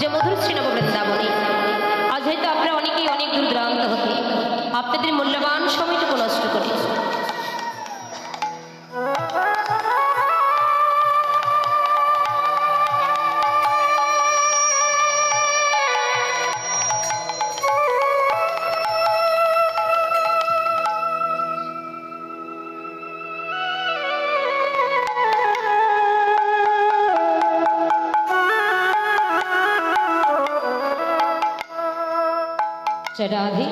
যে মধুর শ্রীনব বৃন্দাবনে। আজ হয়তো আপনারা অনেকেই অনেক দূর দূরান্ত হতে আপনাদের মূল্যবান সময়টুকু রাধে।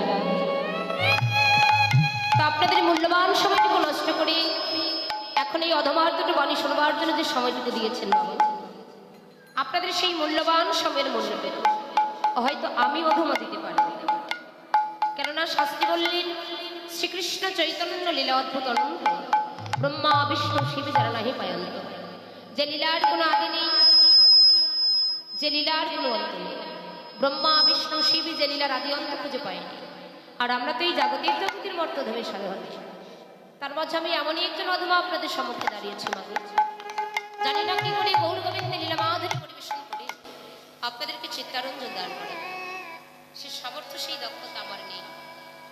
তা আপনাদের মূল্যবান সময়টুকু নষ্ট করে এখন এই অধমার দুটো বাণী শোনবার জন্য যে সময়টুকু দিয়েছেন আপনাদের সেই মূল্যবান সময়ের মূল্য হয়তো আমি অধমা দিতে পারি। কেননা শাস্ত্রী বললেন, শ্রীকৃষ্ণ চৈতন্য লীলা অদ্ভুত ব্রহ্মা, বিষ্ণু, শিব যারা নাহি পায়ন্ত। যে লীলার কোনো আদি নেই, যে লীলার কোনো অন্ত নেই। ব্রহ্মা, বিষ্ণু শিব যে লীলার আদি অন্ত খুঁজে পায়নি। আর আমরা তো এই জাগতিক জগতের মর্তধমে সাধারণ তার মাঝে আমি এমনই একজন অধমা আপনাদের সম্মুখে দাঁড়িয়েছি মাকে জানি না কি করে গৌর গোবিন্দ লীলা মাধুরী পরিবেশন করে আপনাদেরকে চিত্তারঞ্জন দান করে। সে সামর্থ্য, সেই দক্ষতা আমার নেই।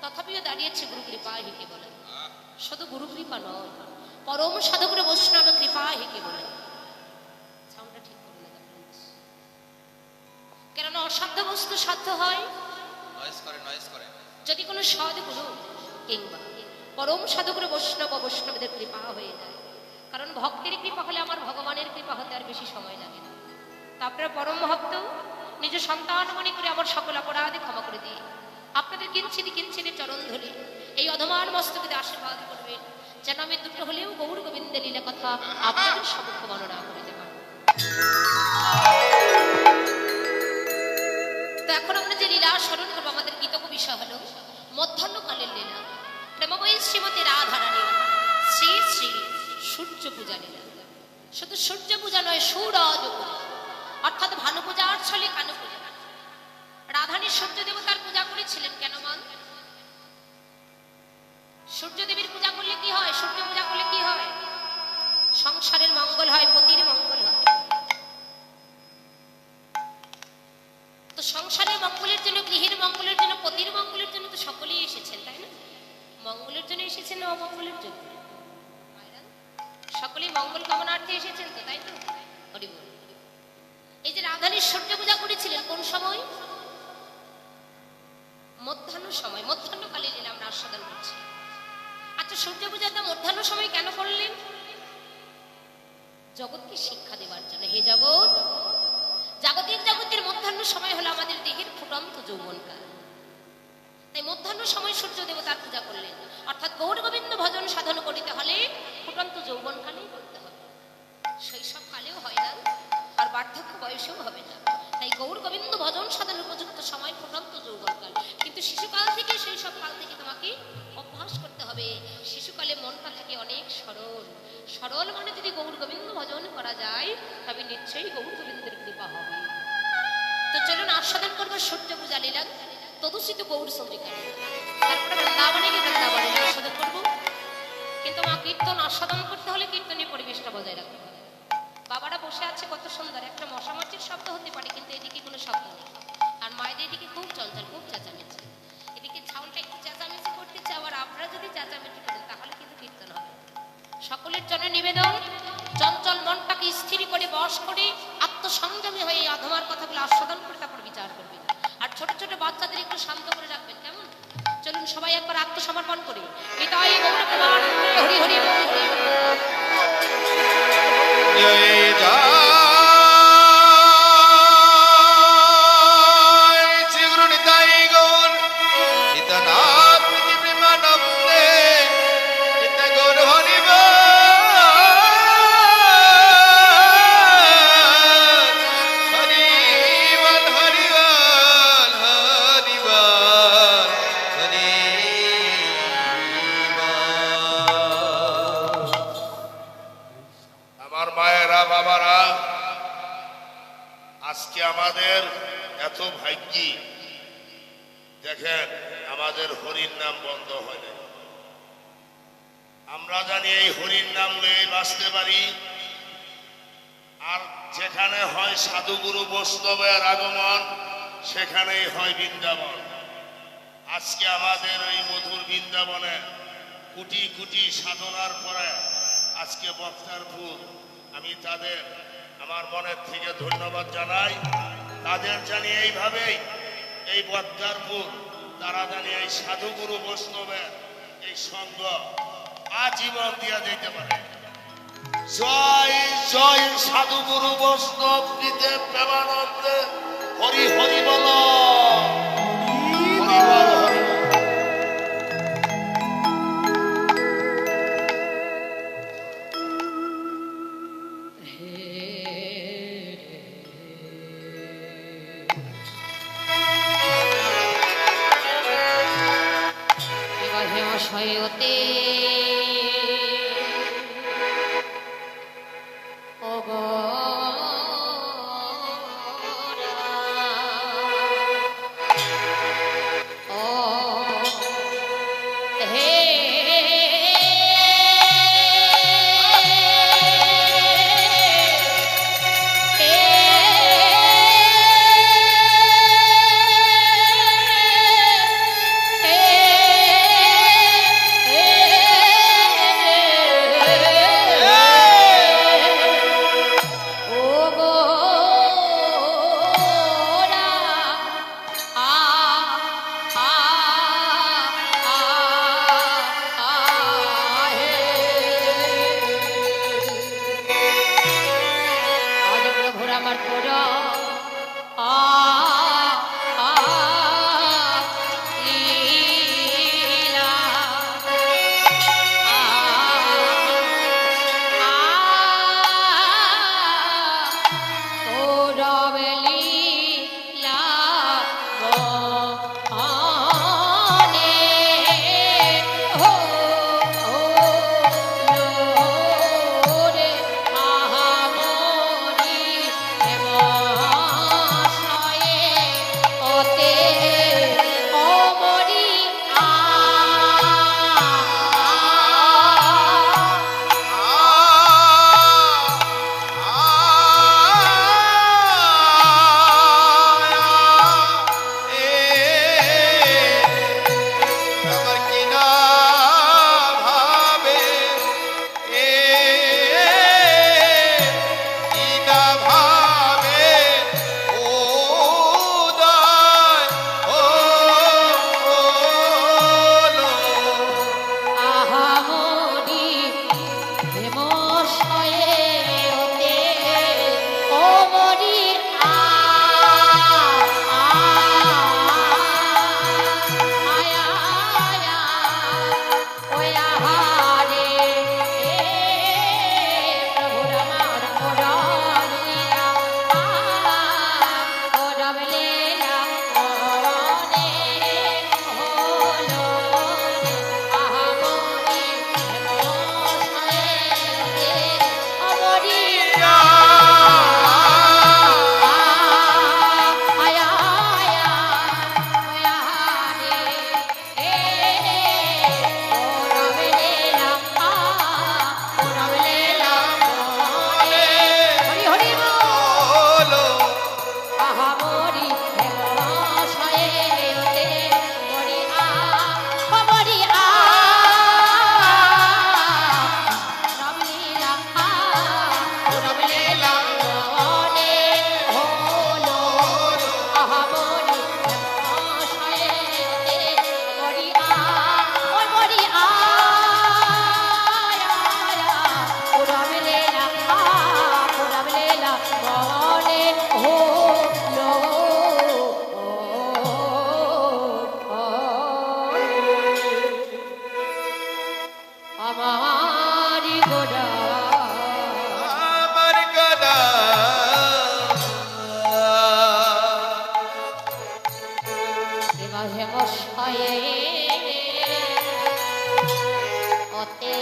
তথাপিও দাঁড়িয়েছে গুরু কৃপা হেঁকে বলে? শুধু গুরু কৃপা নয়, পরম সাধকের বৈষ্ণব কৃপা হিকে বলে সাউন্ডটা ঠিক করুন না please। কেননা অসাধ্য বস্তু সাধ্য হয়। যদি কোনো সদ্গুরু কিংবা পরম সাধকের বৈষ্ণব বৈষ্ণবদের কৃপা হয়ে যায় কারণ ভক্তের কৃপা হলে আমার ভগবানের কৃপা হতে আর বেশি সময় লাগে না। তারপরে পরম ভক্ত নিজ সন্তান মনে করে আমার সকল অপরাধে ক্ষমা করে দিয়ে আপনাদের কিঞ্চিদি কিঞ্চিদি চরণ ধরে এই অধমান মস্তকে আশীর্বাদ করবেন যেন আমি দুটো হলেও গৌর গোবিন্দের লীলা কথা আপনাদের সমক্ষ বর্ণনা করে পারব স্মরণ করব, আমাদের গীতক বিষয় হলো, মধ্যাহ্নকালের লীলা। প্রেমময়ী শ্রীমতী রাধারানী শ্রী শ্রী সূর্য পূজা লীলা। শুধু সূর্য পূজা নয় সূরজ অর্থাৎ ভানু পূজার ছলে কানু পূজা। রাধানী সূর্য দেবতার পূজা করেছিলেন কেন মান সূর্য দেবীর পূজা করলে কি হয়? সূর্য পূজা করলে কি হয়? সংসারের মঙ্গল হয় মধ্যাহ্ন সময়, মধ্যাহ্নকালে লীলা আমরা আস্বাদন করছি। আচ্ছা সূর্য পূজাটা মধ্যাহ্ন সময় কেন করলেন? জগৎকে শিক্ষা দেওয়ার জন্য। হে জগৎ, জাগতিক জগতের মধ্যাহ্ন সময় হলো আমাদের দেহের ফুটন্ত যৌবনকাল। তাই মধ্যাহ্ন সময় সূর্য দেবতার পূজা করলেন। অর্থাৎ গৌর গোবিন্দ ভজন সাধন করিতে হলে ফুটন্ত যৌবনকালেই করতে হবে। শৈশব কালেও হয় না, আর বার্ধক্য বয়সেও হবে না। তাই গৌর গোবিন্দ ভজন সাধন উপযুক্ত সময় ফুটন্ত যৌবনকাল। কিন্তু শিশুকাল থেকে সেই সব কাল থেকে তোমাকে অভ্যাস করতে হবে। শিশুকালে মনটা থাকে অনেক সরল। সরল মানে যদি গৌর গোবিন্দ ভজন করা যায়, তবে নিশ্চয়ই গৌর গোবিন্দের কৃপা হবে। তো চলুন আস্বাদন করব সূর্য পূজা লীলা তদুষিত গৌর চন্দ্রিকা তারপরে বৃন্দাবনে গিয়ে বৃন্দাবনে আস্বাদন করব। কিন্তু মা কীর্তন আস্বাদন করতে হলে কীর্তনের পরিবেশটা বজায় রাখতে হবে। বসে আছে কত সুন্দর। একটা মশামাছির শব্দ হতে পারে কিন্তু এদিকে কোনো শব্দ নেই। আর মায়েদের এদিকে খুব চঞ্চল খুব চেঁচামেচি। এদিকে ছাউলটা একটু চেঁচামেচি করতেছে আবার আপনারা যদি চেঁচামেচি করেন তাহলে কিন্তু কীর্তন হবে। সকলের জন্য নিবেদন চঞ্চল মনটাকে স্থির করে বশ করে আত্মসংযমী হয়ে এই অধমার কথাগুলো আস্বাদন করে তারপর বিচার করবেন। আর ছোট ছোট বাচ্চাদের একটু শান্ত করে রাখবেন কেমন? চলুন সবাই একবার আত্মসমর্পণ করি। প্রেমানন্দে হরি হরি বল, হরি হয় বৃন্দাবন। আজকে আমাদের ওই মধুর বৃন্দাবনে কুটি কুটি সাধনার পরে আজকে বক্তার বক্তারপুর আমি তাদের, আমার মনের থেকে ধন্যবাদ জানাই। তাদের জানি এইভাবেই এই বক্তার বক্তারপুর তারা জানি এই সাধুগুরু বৈষ্ণবের এই সঙ্গ আজীবন দিয়া যেতে পারে। জয় জয় সাধুগুরু বৈষ্ণব, নিতে প্রেমানন্দে হরি হরি বল। 돌아 মাঝে অসহায়ে অতে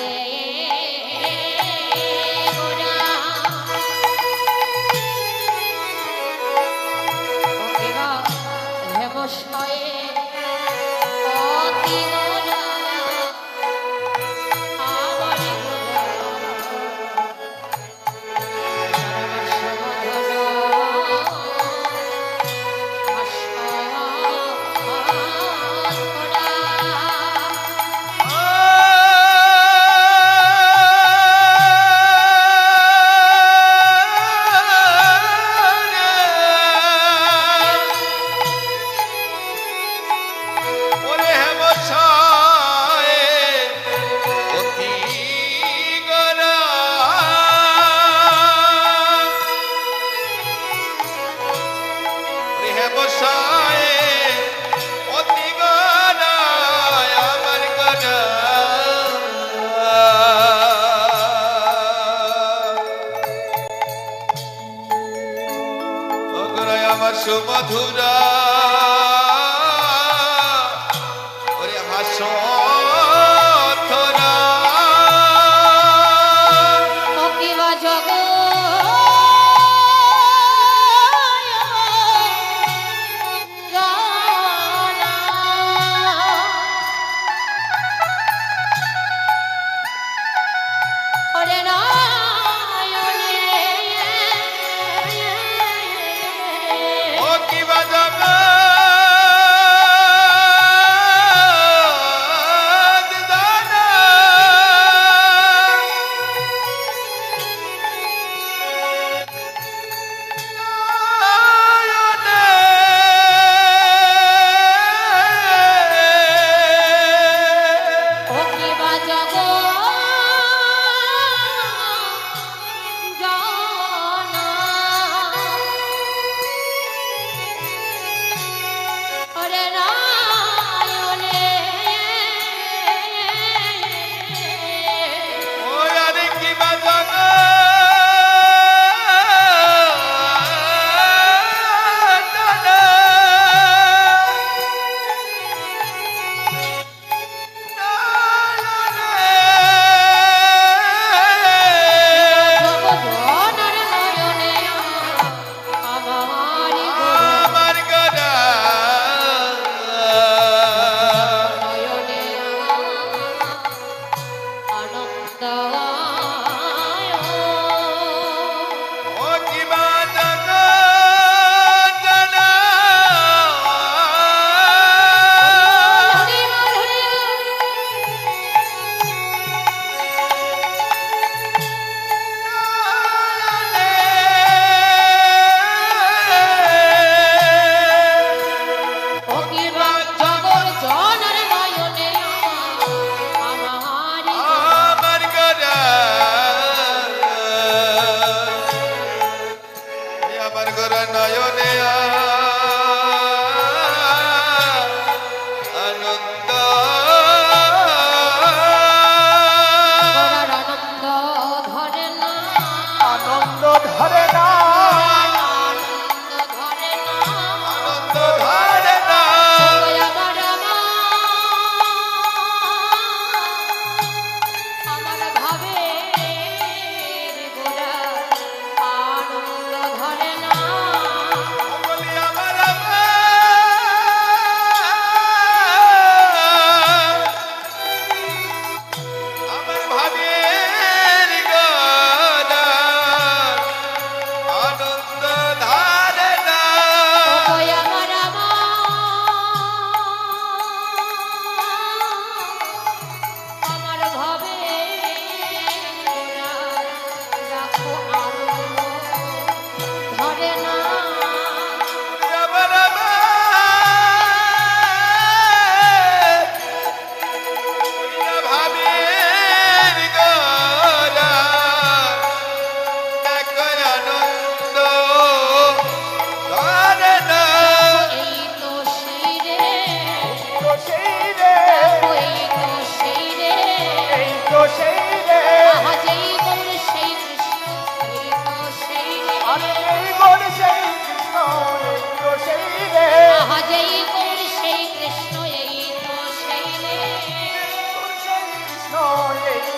সুমধুরা।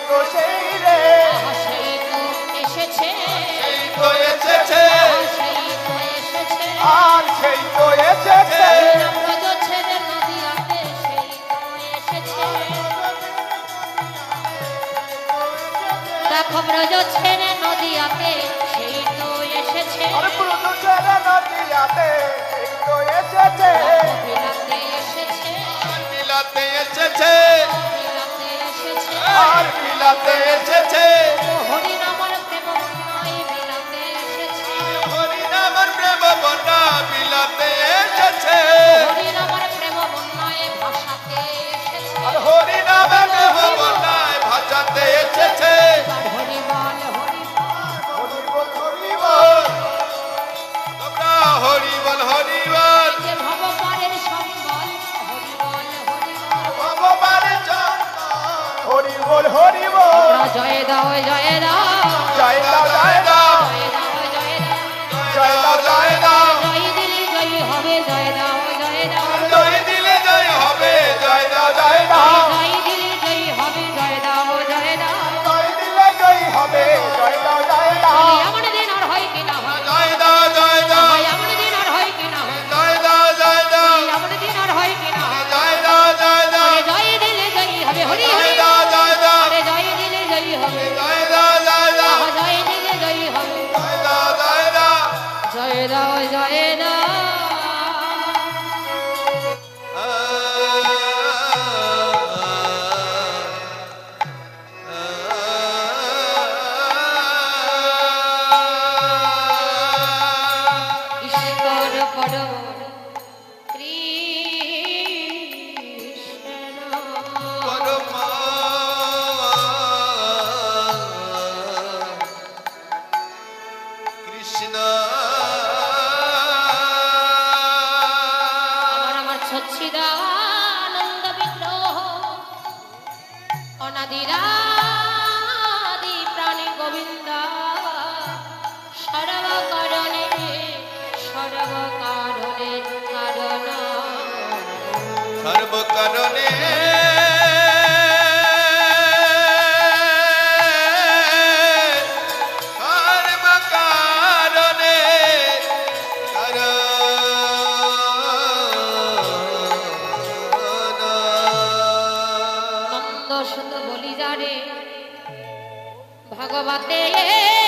তো সেই রে। সেই তো এসেছে সেই তো এসেছে। আর সেই তো এসেছে দেখো ব্রজ ছেড়ে নদিয়াতে সেই তো এসেছে। আরে ব্রজ ছেড়ে নদিয়াতে সেই তো এসেছে। বিলাতে এসেছে বিলাতে এসেছে। আর মিলাতে quedado ella era. রাধি রাধি প্রাণে গোবিন্দ। সর্বকারণে কারণ ভগবতে